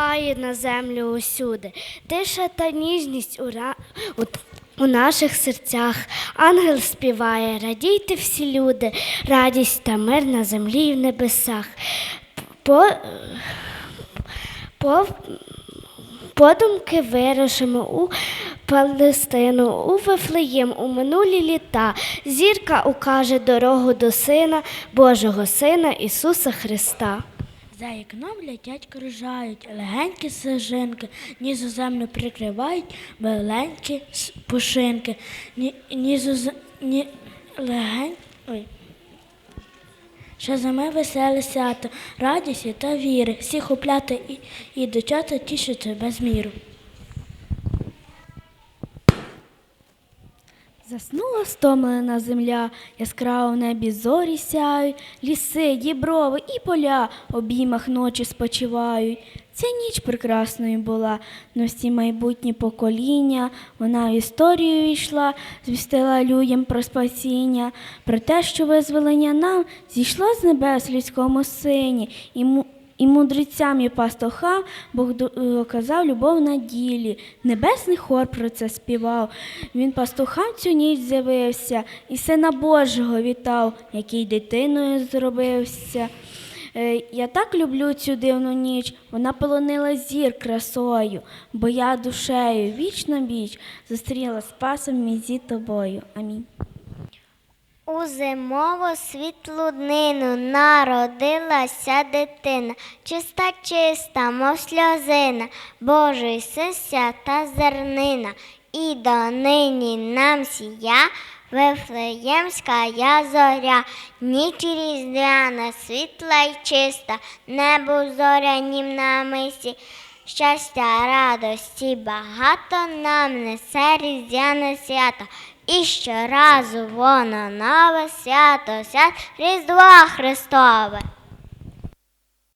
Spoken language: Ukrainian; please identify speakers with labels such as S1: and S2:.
S1: стигає на землю усюди, тиша та ніжність у, ра... у... у наших серцях. Ангел співає, радійте всі люди, радість та мир на землі і в небесах. По... По... Подумки вирушимо у Палестину, у Вифлеєм, у минулі літа. Зірка укаже дорогу до Сина, Божого Сина Ісуса Христа.
S2: За вікном летять кружають, легенькі сажинки, нізоземно прикривають беленькі пушинки. Ні, ні... легень... Ой. Що зими веселе свято, радісті та віри, всіх упляти і, і дочата тішаться без міру.
S3: Заснула стомлена земля, яскраво в небі зорі сяють, ліси, діброви і поля обіймах ночі спочивають. Ця ніч прекрасною була, но всі майбутні покоління, вона в історію війшла, звістила людям про спасіння, про те, що визволення нам зійшло з небес людському сині, і му- і мудрецям і пастухам Бог до- е, любов на ділі. Небесний хор про це співав. Він пастухам цю ніч з'явився і сина Божого вітав, який дитиною зробився. Е, Я так люблю цю дивну ніч, вона полонила зір красою, бо я душею вічно біч зустріла спасом мізі тобою. Амінь.
S4: У зимову світлу днину народилася дитина, чиста, чиста, мов сльозина, Божий син свята зернина, і донині нам сія Вифлеємська зоря, ніч різдвяна, світла й чиста, небо зорянім намисі. Щастя, радості багато нам несе різдвяне свято. І щоразу воно нове свято, свят Різдва Христове.